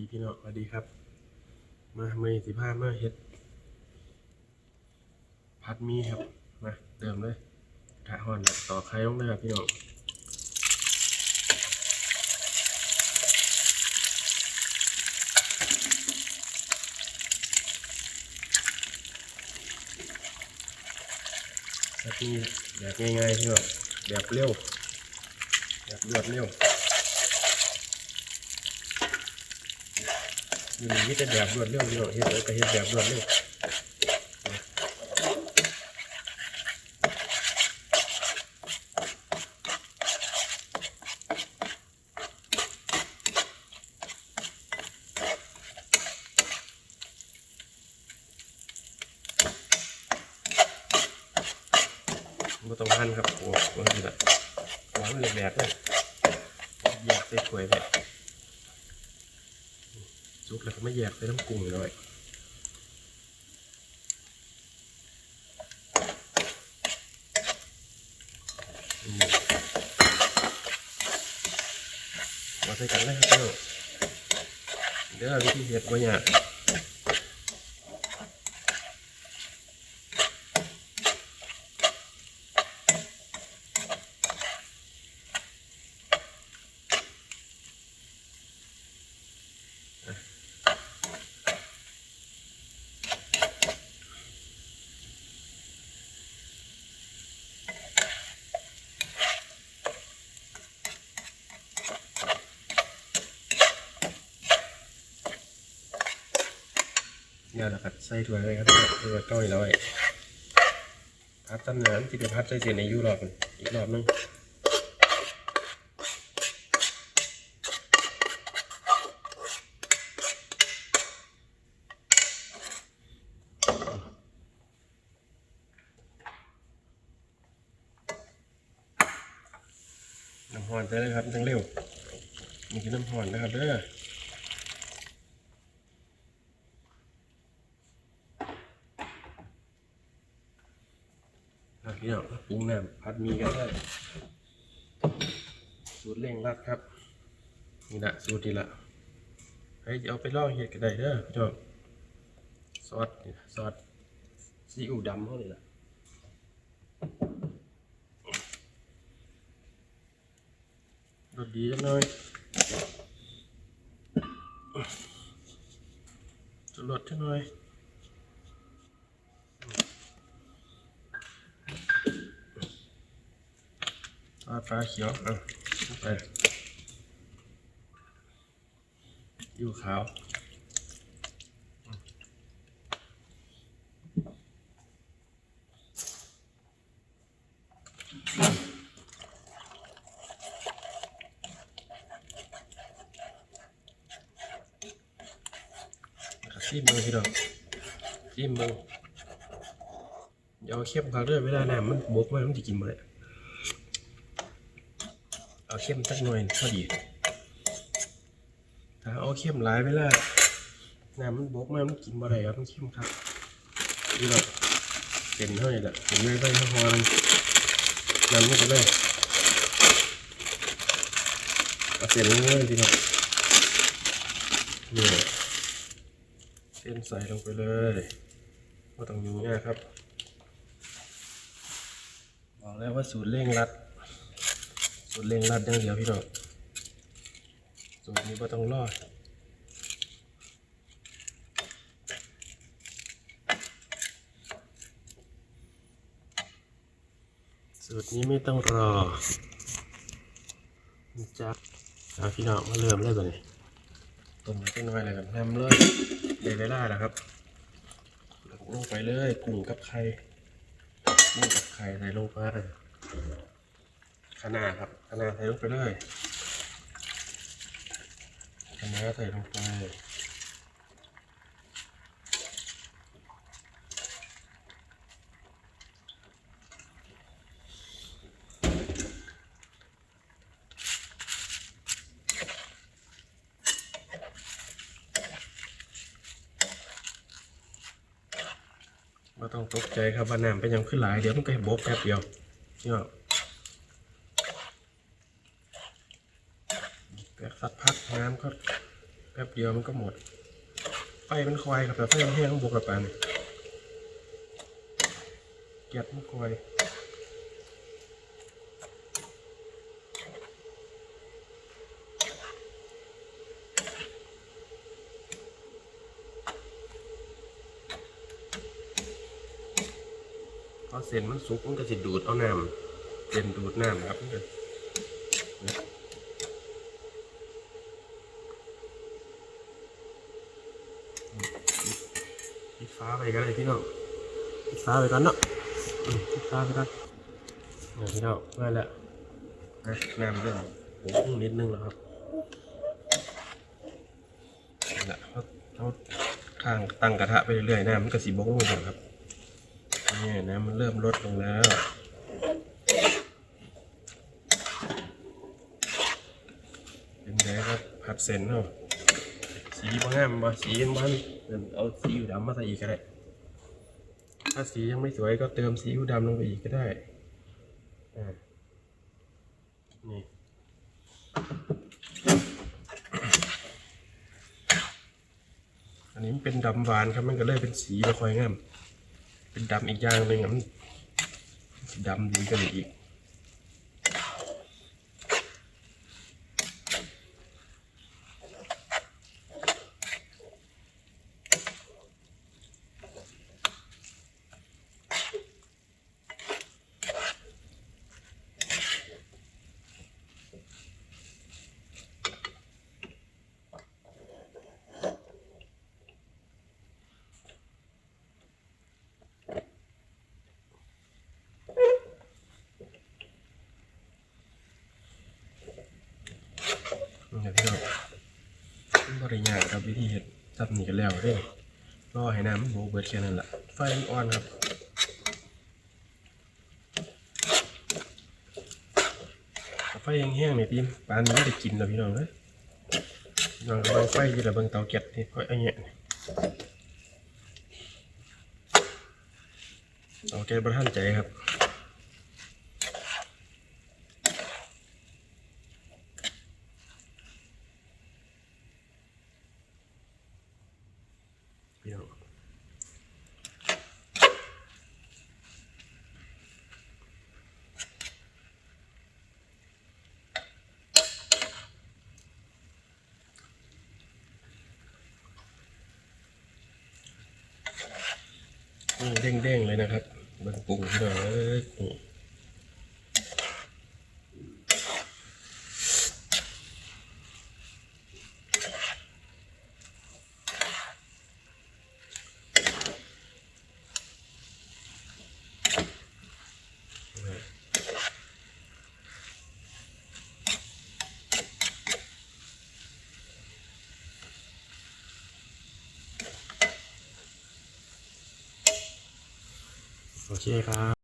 ดีพี่น้องสวัสดีครับ มาเมย์สิบห้ามาเฮ็ดพัดมีครับมาเดิมเลยกระห่อนต่อไข่ลงเลยครับพี่น้องพัดมีแบบง่ายๆพี่น้องแบบเร็วแบบรวดเร็ว อยู่นี่จะแบบรวดเร็วพี่น้องเฮ็ดเลยก็เฮ็ดแบบรวดเร็วไม่ต้องหั่นครับโอ้โหนี่แหละวางเลยแบบเลยแยกใส่ถ้วยแบบ ซุปแล้วก็ไม่แยกไปน้ำกุ้งเลยอืมาใส่กันเลยครับเจ้าเดี๋ยววิธีเห็ดว่าเนี่ยาก นี่ยแหละครับใส่ถ้วยเลยครับถ้วยก้อยร้อยพัดตำนานที่ไปพัดใส่เสียในยูรอบหนึ่งอีกรอบหนึงน้ำหอนได้เลยครับจังเร็วนี่คือน้ำหอนนะครับเด้อ ครับ พี่น้องปรุงน้ำพัดมีกันได้สูตรเร่งรัดครับ นี่แหละสูตรนี้ละให้เอาไปลองเห็ดกันได้เด้อพี่น้องซอสนี่ซอสซีอิ๊วดำเขาเลยล่ะรสดีจังเลยจะรสจังเลย ทอดปลาเขียวเอะไปอยู่ขาวซีมมือพี่ดอกซีมมืออย่าเอาเข้มขาเรื่อยเวลาน้ำมันบกมามันจะกินหมดเลย เอาเข้มสักหน่อยพอดี ถ้าเอาเข้มหลายเวลาน้ำมันบกมามันกินบ่ได้ครับมันเข้มครับนี่เราเป็นเท่าไหร่ละผมเลยไปห้องมันน้ำมันก็เลยเอาเส้นนี้เลยพี่น้องนี่เส้นใส่ลงไปเลยว่าต้องยุ่งยากครับบอกแล้วว่าสูตรเร่งรัด สูตรเร่งรัดอย่างเดียวพี่น้องสูตรนี้ก็ต้องรอดสูตรนี้ไม่ต้องรอจักเอาพี่น้องมาเริ่มเลยก่อนนี่ต้มไว้จักหน้เลยกันนำเลยเดี๋ยวเวลาแล้วครับลงไปเลยกุ้งกับไข่กุ้งกับไข่ใส่ลงไป ขนาดครับขนาดใส่ลงไปเลยขนาดใส่ลงไปไม่ต้องตกใจครับว่าน้ำเป็นยังขึ้นหลายเดี๋ยวมันก็บกแป๊บเดียวเนี่หรอ แต่ สักพักน้ำก็กป๊บเดียวมันก็หมดไฟมันคอยครับแต่ไฟมันแห้งบวกกับปานเกียดมันคอยพอเส้นมันสุกมันก็จะดูดเอาน้ำเส้นดูดน้ำครับมันก็ ฟ้าไปกันเลยพี่น้องปิดฟ้าไปกันเนาะอืมปิดฟ้าไปกันเดี๋ยวพี่น้องมาแล้วนะน้ำเริ่มโอ้โหนิดนึงแล้วครับนั่นแหละเขาเขาข้างตั้งกระทะไปเรื่อยๆน้ำมันก็สีบกลงครับนี่น้ำมันเริ่มลดลงแล้วเป็นไงครับผัดเส้นเนาะ สีบ่งามบ่สียังบ่ทันเอาสีอิ๊วดำมาใส่อีกก็ได้ ถ้าสียังไม่สวยก็เติมสีอิ๊วดำลงไปอีกก็ได้อ่านี่อันนี้มันเป็นดำหวานครับมันก็เลยเป็นสีบ่ค่อยงาม เป็นดำอีกอย่างหนึ่งอะมันดำดีกันอีก นี่ครับพี่น้อง มันบริยากครับวิธีเห็ดซับนี่กันแล้วเด้รอให้น้ำมันโบเบิดแค่นั้นแหละไฟอ่อนครับถ้าไฟแห้งๆเนี่ยพี่ปานนี้ไม่ได้กินแล้วพี่น้องเลยน้องก็เบิ่งไฟที่ระเบิงเตาแก๊สนี่ค่อยเอาเงี้ยเตาแก๊สบรทันใจครับ เด้งๆเลยนะครับเบิ่งปรุงพี่น้องเอ้ย โอเคครับ